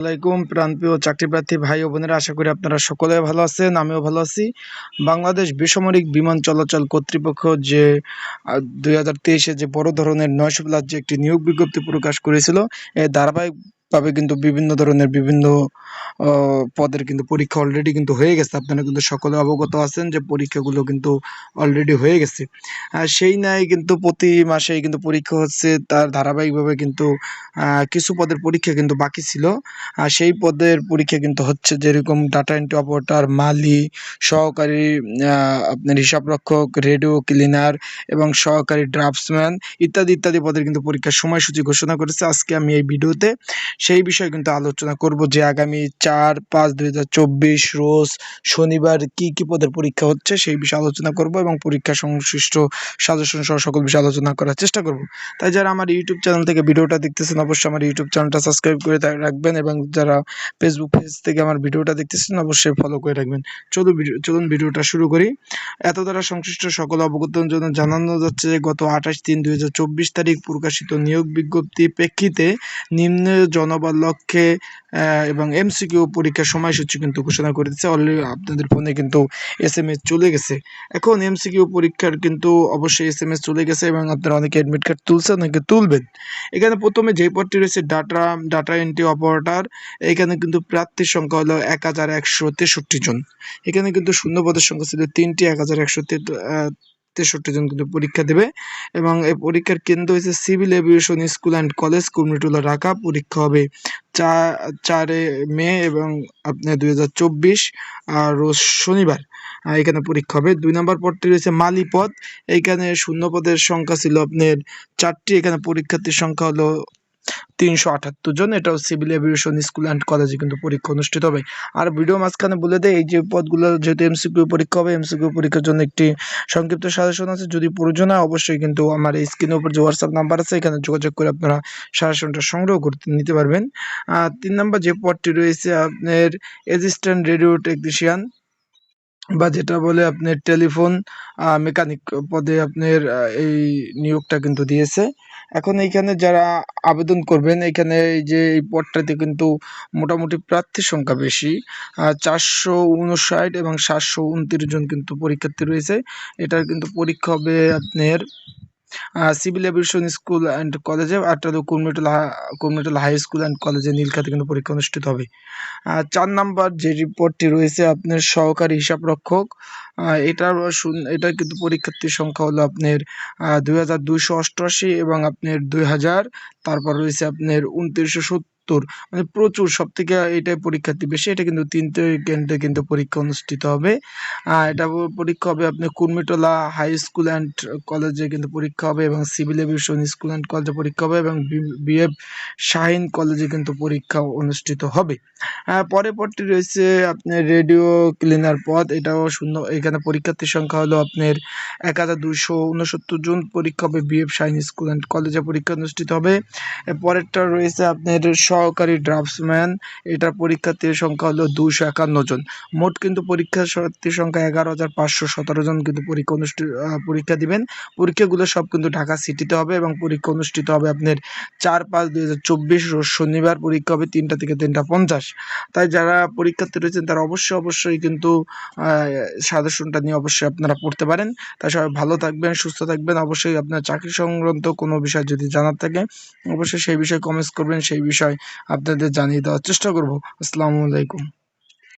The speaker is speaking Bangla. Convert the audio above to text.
আলাইকুম, প্রাণপ্রিয় চাকরি প্রার্থী ভাই ও বোনেরা, আশা করি আপনারা সকলে ভালো আছেন, আমিও ভালো আছি। বাংলাদেশ বেসামরিক বিমান চলাচল কর্তৃপক্ষ যে দুই হাজার তেইশে যে বড় ধরনের নয়শো প্লাস যে একটি নিয়োগ বিজ্ঞপ্তি প্রকাশ করেছিল, এর ধারাবাহিকভাবে কিন্তু বিভিন্ন ধরনের বিভিন্ন পদের কিন্তু পরীক্ষা অলরেডি কিন্তু হয়ে গেছে। আপনারা কিন্তু সকলে অবগত আছেন যে পরীক্ষাগুলো কিন্তু অলরেডি হয়ে গেছে। সেই ন্যায় কিন্তু প্রতি মাসেই কিন্তু পরীক্ষা হচ্ছে, তার ধারাবাহিকভাবে কিন্তু কিছু পদের পরীক্ষা কিন্তু বাকি ছিল। সেই পদের পরীক্ষা কিন্তু হচ্ছে যেরকম ডাটা এন্ট্রি অপারেটর মালি, সহকারী আপনার হিসাবরক্ষক রেডিও ক্লিনার এবং সহকারী ড্রাফটসম্যান ইত্যাদি ইত্যাদি পদের কিন্তু পরীক্ষার সময়সূচি ঘোষণা করেছে। আজকে আমি এই ভিডিওতে সেই বিষয়ে কিন্তু আলোচনা করব যে আগামী চার, পাঁচ, দুই রোজ শনিবার কি কি পদের পরীক্ষা হচ্ছে সেই বিষয়ে আলোচনা করব এবং পরীক্ষা সংশ্লিষ্ট সাজেশন সহ সকল বিষয়ে আলোচনা করার চেষ্টা করব। তাই যারা আমার ইউটিউব চ্যানেল থেকে ভিডিওটা দেখতেছেন, অবশ্যই আমার ইউটিউব চ্যানেলটা সাবস্ক্রাইব করে রাখবেন এবং যারা ফেসবুক পেজ থেকে আমার ভিডিওটা দেখতেছেন, অবশ্যই ফলো করে রাখবেন। চলুন ভিডিও, চলুন ভিডিওটা শুরু করি। এত দ্বারা সংশ্লিষ্ট সকল অবগতর জন্য জানানো যাচ্ছে যে গত আঠাশ তিন দুই তারিখ প্রকাশিত নিয়োগ বিজ্ঞপ্তি প্রেক্ষিতে নিম্ন জনবল লক্ষ্যে এবং এমসিকিউ পরীক্ষার সময়সূচি কিন্তু ঘোষণা করে দিচ্ছে অলরেডি আপনাদের ফোনে কিন্তু এস এম এস চলে গেছে। এখন এমসিকিউ পরীক্ষার কিন্তু অবশ্যই এস এম এস চলে গেছে এবং আপনারা অনেকে অ্যাডমিট কার্ড তুলছেন, অনেকে তুলবেন। এখানে প্রথমে যে পদটি রয়েছে ডাটা ডাটা এন্ট্রি অপারেটর এখানে কিন্তু প্রার্থীর সংখ্যা হলো এক হাজার একশো তেষট্টি জন। এখানে কিন্তু শূন্য পদের সংখ্যা ছিল তিনটি, এক হাজার একশো তেষট্টি জন কিন্তু পরীক্ষা দেবে এবং এই পরীক্ষার কেন্দ্র হয়েছে civil aviation school and college Kurmitola Dhaka. পরীক্ষা হবে চা, চারে মে এবং আপনার দুই হাজার চব্বিশ, আর রোজ শনিবার। এখানে পরীক্ষা হবে। দুই নম্বর পদটি রয়েছে মালি পদ। এইখানে শূন্য পদের সংখ্যা ছিল আপনার চারটি। এখানে পরীক্ষার্থীর সংখ্যা হলো তিনশো আটাত্তর জন। এটাও সিভিল এভিয়েশন স্কুল অ্যান্ড কলেজে কিন্তু পরীক্ষা অনুষ্ঠিত হবে। আর ভিডিও মাঝখানে বলে দেয় এই যে পদগুলো যেহেতু এমসিকিউ পরীক্ষা হবে এমসিকিউ পরীক্ষার জন্য একটি সংক্ষিপ্ত সাজেশন আছে। যদি প্রয়োজন হয়, অবশ্যই কিন্তু আমার এই স্ক্রিনের উপর যে হোয়াটসঅ্যাপ নাম্বার আছে, এখানে যোগাযোগ করে আপনারা সাজেশনটা সংগ্রহ করতে নিতে পারবেন। আর তিন নম্বর যে পদটি রয়েছে, আপনার অ্যাসিস্ট্যান্ট রেডিও টেকনিশিয়ান বা যেটা বলে আপনার টেলিফোন মেকানিক পদে আপনার এই নিয়োগটা কিন্তু দিয়েছে। এখন এইখানে যারা আবেদন করবেন এখানে এই যে এই পদটাতে কিন্তু মোটামুটি প্রার্থীর সংখ্যা বেশি। চারশো উনষাট এবং সাতশো উনত্রিশ জন কিন্তু পরীক্ষার্থী রয়েছে। এটার কিন্তু পরীক্ষা হবে আপনার সিভিল এভিয়েশন স্কুল অ্যান্ড কলেজে আর আটটা Kurmitola Kurmitola high school and কলেজে নীলখাতে কিন্তু পরীক্ষা অনুষ্ঠিত হবে। চার নাম্বার যে রিপোর্টটি রয়েছে আপনার সহকারী হিসাব রক্ষক এটার এটা এটার কিন্তু পরীক্ষার্থীর সংখ্যা হলো আপনার দুই হাজার দুইশো অষ্টআশি এবং আপনার দুই হাজার, তারপর রয়েছে আপনার উনত্রিশশো সত্তর মানে প্রচুর সব থেকে এটাই পরীক্ষার্থী বেশি এটা কিন্তু তিনটে কেন্দ্রে কিন্তু পরীক্ষা অনুষ্ঠিত হবে। এটা পরীক্ষা হবে আপনার কুর্মিটোলা হাই স্কুল অ্যান্ড কলেজে কিন্তু পরীক্ষা হবে এবং সিভিল এভিয়েশন স্কুল অ্যান্ড কলেজে পরীক্ষা হবে এবং বিএফ শাহিন কলেজে কিন্তু পরীক্ষা অনুষ্ঠিত হবে। আহ, পরের পদটি রয়েছে আপনার রেডিও ক্লিনার পদ। এটাও শূন্য এখানে পরীক্ষার্থীর সংখ্যা হলো আপনার এক হাজার দুইশো উনসত্তর জন। পরীক্ষা হবে বিএফ শাহিন স্কুল অ্যান্ড কলেজে পরীক্ষা অনুষ্ঠিত হবে। পরেরটা রয়েছে আপনার সহকারী ড্রাফটসম্যান। এটার পরীক্ষার্থীর সংখ্যা হলো দুশো একান্ন জন। মোট কিন্তু পরীক্ষার্থীর সংখ্যা এগারো হাজার পাঁচশো সতেরো জন কিন্তু পরীক্ষা অনুষ্ঠিত পরীক্ষা দিবেন। পরীক্ষাগুলো সব কিন্তু ঢাকা সিটিতে হবে এবং পরীক্ষা অনুষ্ঠিত হবে আপনার চার পাঁচ দুই হাজার চব্বিশ শনিবার, পরীক্ষা হবে তিনটা থেকে তিনটা পঞ্চাশ। তাই যারা পরীক্ষার্থী রয়েছেন, তারা অবশ্যই অবশ্যই কিন্তু সাজেশনটা নিয়ে অবশ্যই আপনারা পড়তে পারেন। তাই সবাই ভালো থাকবেন, সুস্থ থাকবেন। অবশ্যই আপনার চাকরি সংক্রান্ত কোনো বিষয় যদি জানার থাকে, অবশ্যই সেই বিষয়ে কমেন্টস করবেন। সেই বিষয় আপনাদের জানিয়ে দেওয়ার চেষ্টা করব। আসসালামু আলাইকুম।